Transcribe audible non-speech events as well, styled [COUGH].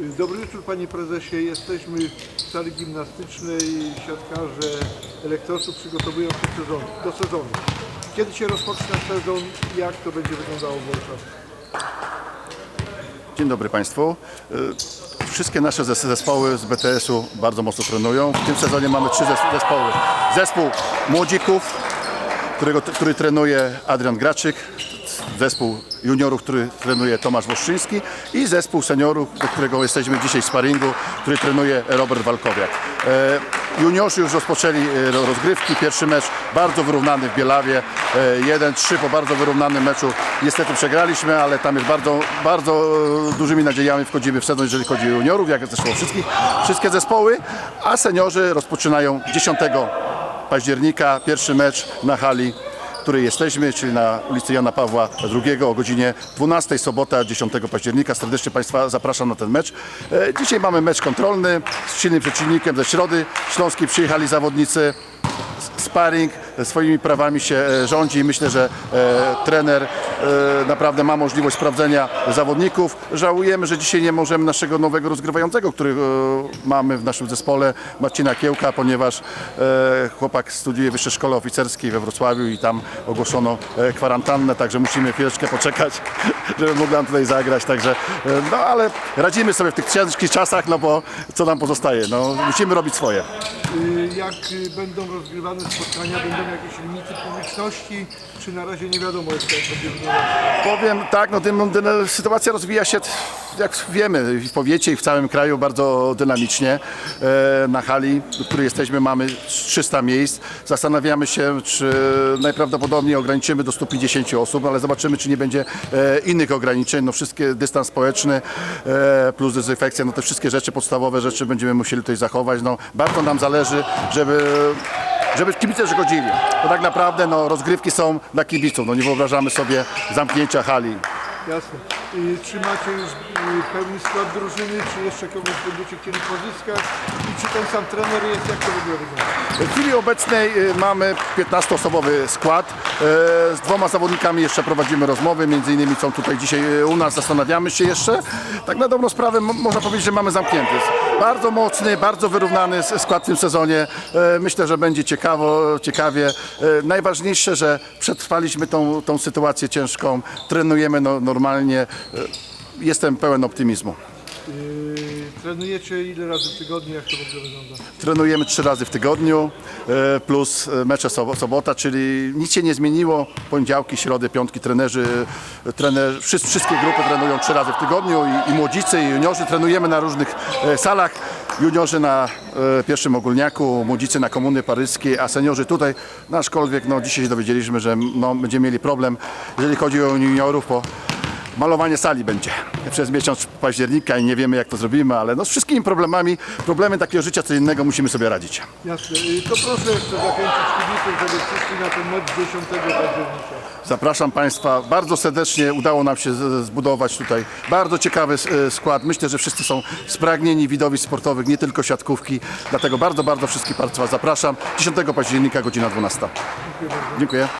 Dobry wieczór Panie Prezesie. Jesteśmy w sali gimnastycznej. Siatkarze elektrosu przygotowują się sezon, do sezonu. Kiedy się rozpocznie sezon? Jak to będzie wyglądało w Warszawie? Dzień dobry Państwu. Y, Wszystkie nasze zes- zespoły z BTS-u bardzo mocno trenują. W tym sezonie mamy trzy zes- zespoły. Zespół młodzików, którego, który trenuje Adrian Graczyk, zespół juniorów, który trenuje Tomasz Woszczyński i zespół seniorów, do którego jesteśmy dzisiaj w sparingu, który trenuje Robert Walkowiak. E, Juniorzy już rozpoczęli e, ro- rozgrywki. Pierwszy mecz bardzo wyrównany w Bielawie. E, 1-3 po bardzo wyrównanym meczu. Niestety przegraliśmy, ale tam jest bardzo, bardzo e, dużymi nadziejami wchodzimy w sezon, jeżeli chodzi o juniorów, jak zresztą wszystkich, wszystkie zespoły, a seniorzy rozpoczynają 10 października pierwszy mecz na hali której jesteśmy, czyli na ulicy Jana Pawła II o godzinie 12, sobota 10 października. Serdecznie Państwa zapraszam na ten mecz. E, Dzisiaj mamy mecz kontrolny z silnym przeciwnikiem ze Środy Śląskiej. Przyjechali zawodnicy sparring swoimi prawami się e, rządzi i myślę, że e, trener e, naprawdę ma możliwość sprawdzenia zawodników. Żałujemy, że dzisiaj nie możemy naszego nowego rozgrywającego, którego mamy w naszym zespole, Marcina Kiełka, ponieważ e, chłopak studiuje w Wyższej Szkole Oficerskiej we Wrocławiu i tam ogłoszono e, kwarantannę, także musimy chwileczkę poczekać, [LAUGHS] żeby mógł nam tutaj zagrać, także e, no ale radzimy sobie w tych ciężkich czasach, no bo co nam pozostaje, no musimy robić swoje. Y, Jak y, będą rozgrywane spotkania? Będą jakieś limity publiczności? Czy na razie nie wiadomo jak będzie wyglądać? Powiem tak, no dym, dym, sytuacja rozwija się, jak wiemy, w powiecie i w całym kraju bardzo dynamicznie. E, na hali, w której jesteśmy, mamy 300 miejsc. Zastanawiamy się, czy najprawdopodobniej ograniczymy do 150 osób, ale zobaczymy, czy nie będzie e, innych ograniczeń. No wszystkie dystans społeczny e, plus dezynfekcja, no te wszystkie rzeczy, podstawowe rzeczy będziemy musieli tutaj zachować. No, bardzo nam zależy, żeby żeby kibice się godzili. Bo tak naprawdę no, rozgrywki są dla kibiców. No, nie wyobrażamy sobie zamknięcia hali. Jasne. Y, Czy macie już y, pełny skład drużyny? Czy jeszcze kogoś będziecie chcieli pozyskać? I czy ten sam trener jest? Jak to w ogóle wygląda? W chwili obecnej y, mamy 15-osobowy skład. Y, Z dwoma zawodnikami jeszcze prowadzimy rozmowy, między innymi są tutaj dzisiaj y, u nas, zastanawiamy się jeszcze. Tak na dobrą sprawę m- można powiedzieć, że mamy zamknięty. Bardzo mocny, bardzo wyrównany skład w tym sezonie. Y, Myślę, że będzie ciekawo, ciekawie. Y, Najważniejsze, że przetrwaliśmy tą, tą sytuację ciężką, trenujemy no, normalnie. Y, Jestem pełen optymizmu. Y, Trenujecie ile razy w tygodniu? Jak to w ogóle wygląda? Trenujemy trzy razy w tygodniu, e, plus e, mecze sobo- sobota, czyli nic się nie zmieniło. Poniedziałki, środy, piątki trenerzy, trener, wszystkie grupy trenują trzy razy w tygodniu i, i młodzicy, i juniorzy. Trenujemy na różnych e, salach. Juniorzy na pierwszym ogólniaku, młodzicy na komuny paryskiej, a seniorzy tutaj, no aczkolwiek no, dzisiaj się dowiedzieliśmy, że no, będziemy mieli problem, jeżeli chodzi o juniorów, bo Malowanie sali będzie przez miesiąc października i nie wiemy jak to zrobimy, ale no z wszystkimi problemami, problemy takiego życia codziennego musimy sobie radzić. Jasne. Y, To proszę jeszcze zachęcić kibiców, żeby przyszli na ten mecz 10 października. Zapraszam Państwa bardzo serdecznie, udało nam się z- zbudować tutaj bardzo ciekawy s- e, skład. Myślę, że wszyscy są spragnieni widowisk sportowych, nie tylko siatkówki, dlatego bardzo, bardzo wszystkich Państwa zapraszam. 10 października, godzina 12. Dziękuję.